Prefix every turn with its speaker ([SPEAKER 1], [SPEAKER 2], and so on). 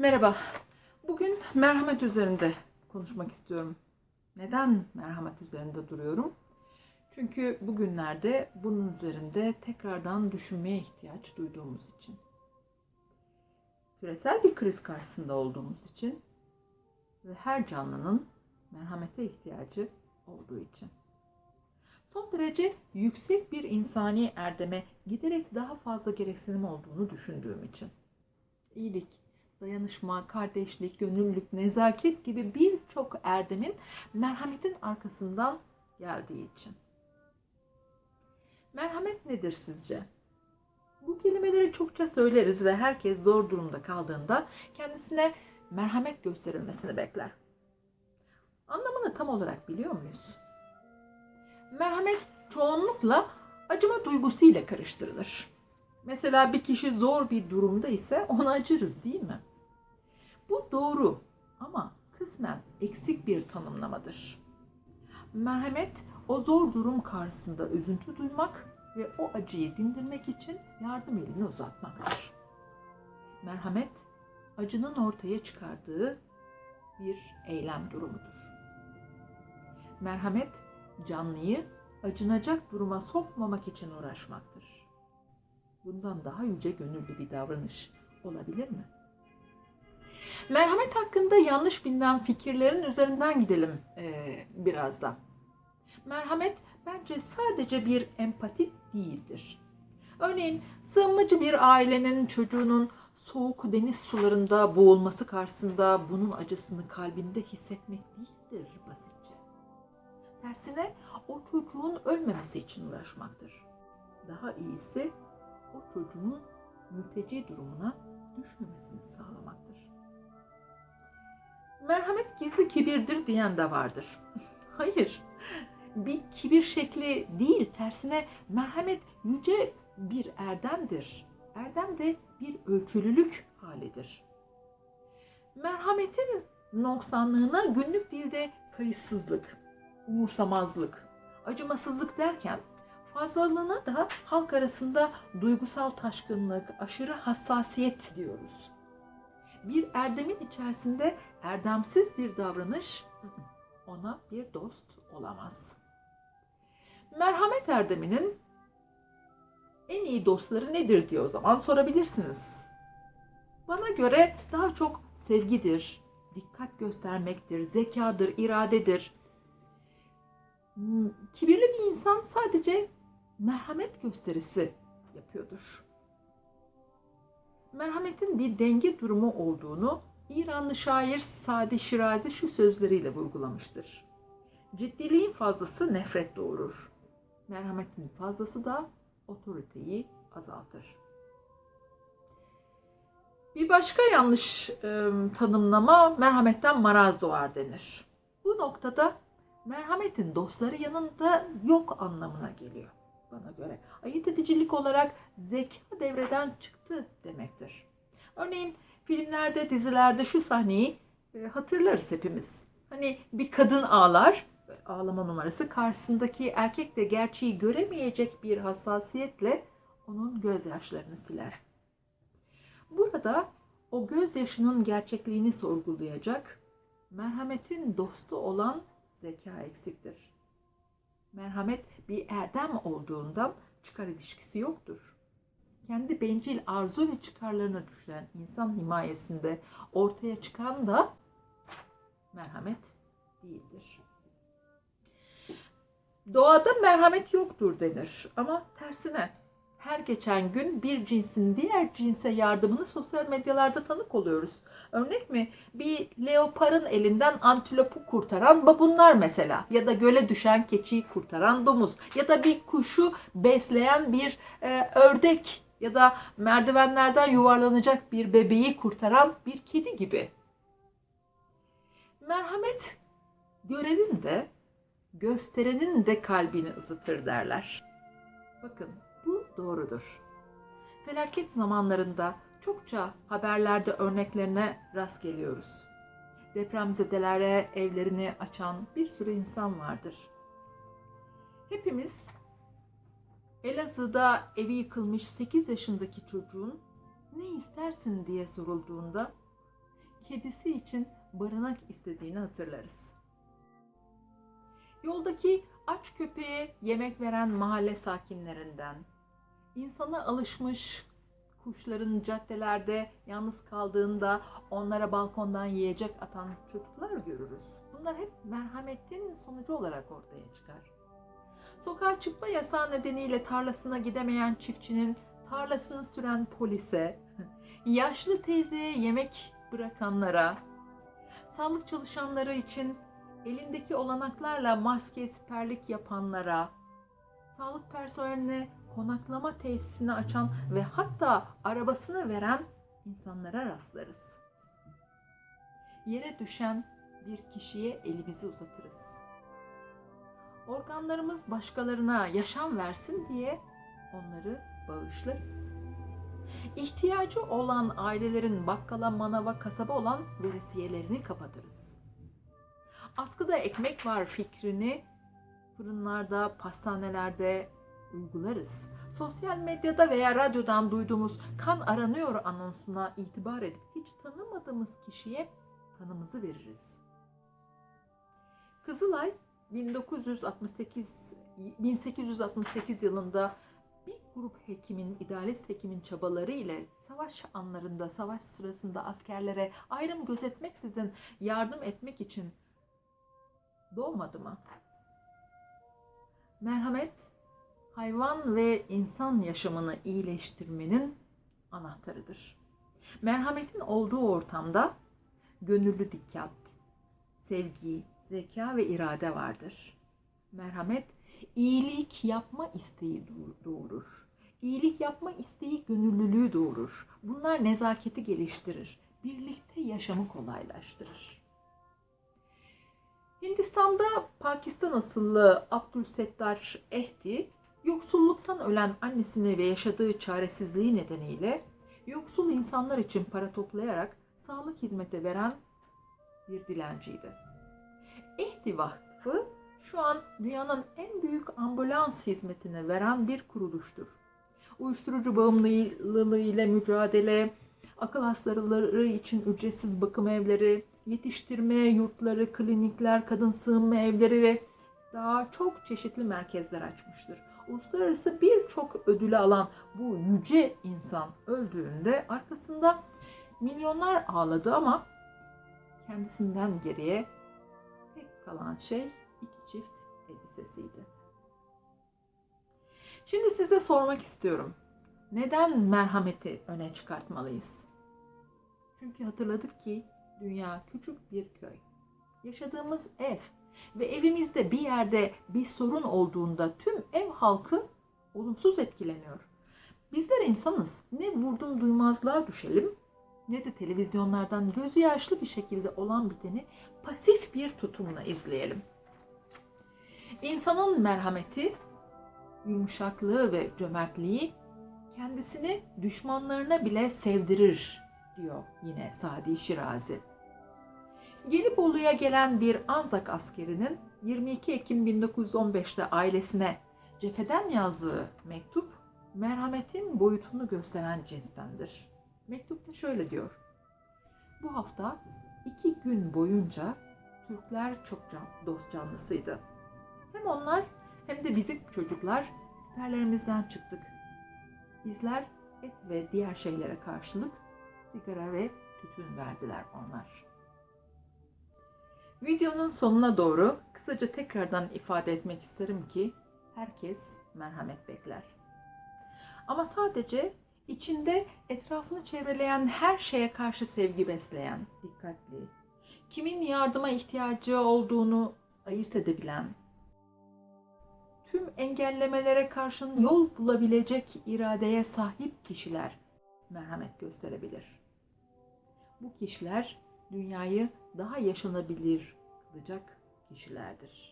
[SPEAKER 1] Merhaba. Bugün merhamet üzerinde konuşmak istiyorum. Neden merhamet üzerinde duruyorum? Çünkü bugünlerde bunun üzerinde tekrardan düşünmeye ihtiyaç duyduğumuz için. Küresel bir kriz karşısında olduğumuz için ve her canlının merhamete ihtiyacı olduğu için. Son derece yüksek bir insani erdeme giderek daha fazla gereksinim olduğunu düşündüğüm için. İyilik, dayanışma, kardeşlik, gönüllülük, nezaket gibi birçok erdemin merhametin arkasından geldiği için. Merhamet nedir sizce? Bu kelimeleri çokça söyleriz ve herkes zor durumda kaldığında kendisine merhamet gösterilmesini bekler. Anlamını tam olarak biliyor muyuz? Merhamet çoğunlukla acıma duygusuyla karıştırılır. Mesela bir kişi zor bir durumda ise ona acırız değil mi? Bu doğru ama kısmen eksik bir tanımlamadır. Merhamet o zor durum karşısında üzüntü duymak ve o acıyı dindirmek için yardım elini uzatmaktır. Merhamet acının ortaya çıkardığı bir eylem durumudur. Merhamet canlıyı acınacak duruma sokmamak için uğraşmaktır. Bundan daha yüce gönüllü bir davranış olabilir mi? Merhamet hakkında yanlış bilinen fikirlerin üzerinden gidelim eee, biraz da. Merhamet bence sadece bir empati değildir. Örneğin sığınmacı bir ailenin çocuğunun soğuk deniz sularında boğulması karşısında bunun acısını kalbinde hissetmek değildir basitçe. Tersine o çocuğun ölmemesi için uğraşmaktır. Daha iyisi o çocuğun mülteci durumuna düşmemesini sağlamaktır. Merhamet gizli kibirdir diyen de vardır. Hayır, bir kibir şekli değil, tersine merhamet yüce bir erdemdir. Erdem de bir ölçülülük halidir. Merhametin noksanlığına günlük dilde kayıtsızlık, umursamazlık, acımasızlık derken fazlalığına da halk arasında duygusal taşkınlık, aşırı hassasiyet diyoruz. Bir erdemin içerisinde erdemsiz bir davranış ona bir dost olamaz. Merhamet erdeminin en iyi dostları nedir diye o zaman sorabilirsiniz. Bana göre daha çok sevgidir, dikkat göstermektir, zekadır, iradedir. Hmm, Kibirli bir insan sadece merhamet gösterisi yapıyordur. Merhametin bir denge durumu olduğunu İranlı şair Sadi Şirazi şu sözleriyle vurgulamıştır. Ciddiliğin fazlası nefret doğurur. Merhametin fazlası da otoriteyi azaltır. Bir başka yanlış e, tanımlama merhametten maraz doğar denir. Bu noktada merhametin dostları yanında yok anlamına geliyor bana göre. Ayırt edicilik olarak zeka devreden çıktı demektir. Örneğin filmlerde, dizilerde şu sahneyi e, hatırlarız hepimiz. Hani bir kadın ağlar, ağlama numarası karşısındaki erkek de gerçeği göremeyecek bir hassasiyetle onun gözyaşlarını siler. Burada o gözyaşının gerçekliğini sorgulayacak, merhametin dostu olan zeka eksiktir. Merhamet bir erdem olduğundan çıkar ilişkisi yoktur. Kendi bencil arzu ve çıkarlarına düşen insan himayesinde ortaya çıkan da merhamet değildir. Doğada merhamet yoktur denir ama tersine her geçen gün bir cinsin diğer cinse yardımını sosyal medyalarda tanık oluyoruz. Örnek mi? Bir leoparın elinden antilopu kurtaran babunlar mesela ya da göle düşen keçiyi kurtaran domuz ya da bir kuşu besleyen bir e, ördek ya da merdivenlerden yuvarlanacak bir bebeği kurtaran bir kedi gibi. Merhamet görenin de gösterenin de kalbini ısıtır derler. Bakın doğrudur. Felaket zamanlarında çokça haberlerde örneklerine rast geliyoruz. Depremzedelere evlerini açan bir sürü insan vardır. Hepimiz Elazığ'da evi yıkılmış 8 yaşındaki çocuğun ne istersin diye sorulduğunda kedisi için barınak istediğini hatırlarız. Yoldaki aç köpeğe yemek veren mahalle sakinlerinden, insana alışmış kuşların caddelerde yalnız kaldığında onlara balkondan yiyecek atan çocuklar görürüz. Bunlar hep merhametin sonucu olarak ortaya çıkar. Sokağa çıkma yasağı nedeniyle tarlasına gidemeyen çiftçinin tarlasını süren polise, yaşlı teyzeye yemek bırakanlara, sağlık çalışanları için elindeki olanaklarla maske siperlik yapanlara, sağlık personeline konaklama tesisini açan ve hatta arabasını veren insanlara rastlarız. Yere düşen bir kişiye elimizi uzatırız. Organlarımız başkalarına yaşam versin diye onları bağışlarız. İhtiyacı olan ailelerin bakkala, manava, kasaba olan verisiyelerini kapatırız. Askıda ekmek var fikrini fırınlarda, pastanelerde uygularız. Sosyal medyada veya radyodan duyduğumuz kan aranıyor anonsuna itibar edip hiç tanımadığımız kişiye kanımızı veririz. Kızılay 1968 1868 yılında bir grup hekimin, idealist hekimin çabaları ile savaş anlarında, savaş sırasında askerlere ayrım gözetmeksizin yardım etmek için doğmadı mı? Merhamet, hayvan ve insan yaşamını iyileştirmenin anahtarıdır. Merhametin olduğu ortamda gönüllü dikkat, sevgi, zeka ve irade vardır. Merhamet, iyilik yapma isteği doğurur. İyilik yapma isteği gönüllülüğü doğurur. Bunlar nezaketi geliştirir. Birlikte yaşamı kolaylaştırır. Hindistan'da Pakistan asıllı Abdülsettar Ehdi, yoksulluktan ölen annesini ve yaşadığı çaresizliği nedeniyle yoksul insanlar için para toplayarak sağlık hizmeti veren bir dilenciydi. Ehdi Vakfı şu an dünyanın en büyük ambulans hizmetini veren bir kuruluştur. Uyuşturucu bağımlılığı ile mücadele, akıl hastaları için ücretsiz bakım evleri, yetiştirme yurtları, klinikler, kadın sığınma evleri ve daha çok çeşitli merkezler açmıştır. Uluslararası birçok ödülü alan bu yüce insan öldüğünde arkasında milyonlar ağladı ama kendisinden geriye tek kalan şey iki çift elbisesiydi. Şimdi size sormak istiyorum. Neden merhameti öne çıkartmalıyız? Çünkü hatırladık ki dünya küçük bir köy. Yaşadığımız ev ve evimizde bir yerde bir sorun olduğunda tüm ev halkı olumsuz etkileniyor. Bizler insanız. Ne vurdum duymazlığa düşelim ne de televizyonlardan gözü yaşlı bir şekilde olan biteni pasif bir tutumla izleyelim. İnsanın merhameti, yumuşaklığı ve cömertliği kendisini düşmanlarına bile sevdirir diyor yine Sadi Şirazi. Gelibolu'ya gelen bir Anzak askerinin 22 Ekim 1915'te ailesine cepheden yazdığı mektup merhametin boyutunu gösteren cinstendir. Mektupta şöyle diyor. Bu hafta iki gün boyunca Türkler çok can, dost canlısıydı. Hem onlar hem de bizim çocuklar siperlerimizden çıktık. Bizler et ve diğer şeylere karşılık sigara ve tütün verdiler onlar. Videonun sonuna doğru kısaca tekrardan ifade etmek isterim ki herkes merhamet bekler. Ama sadece içinde etrafını çevreleyen her şeye karşı sevgi besleyen, dikkatli, kimin yardıma ihtiyacı olduğunu ayırt edebilen, tüm engellemelere karşın yol bulabilecek iradeye sahip kişiler merhamet gösterebilir. Bu kişiler dünyayı daha yaşanabilir kılacak kişilerdir.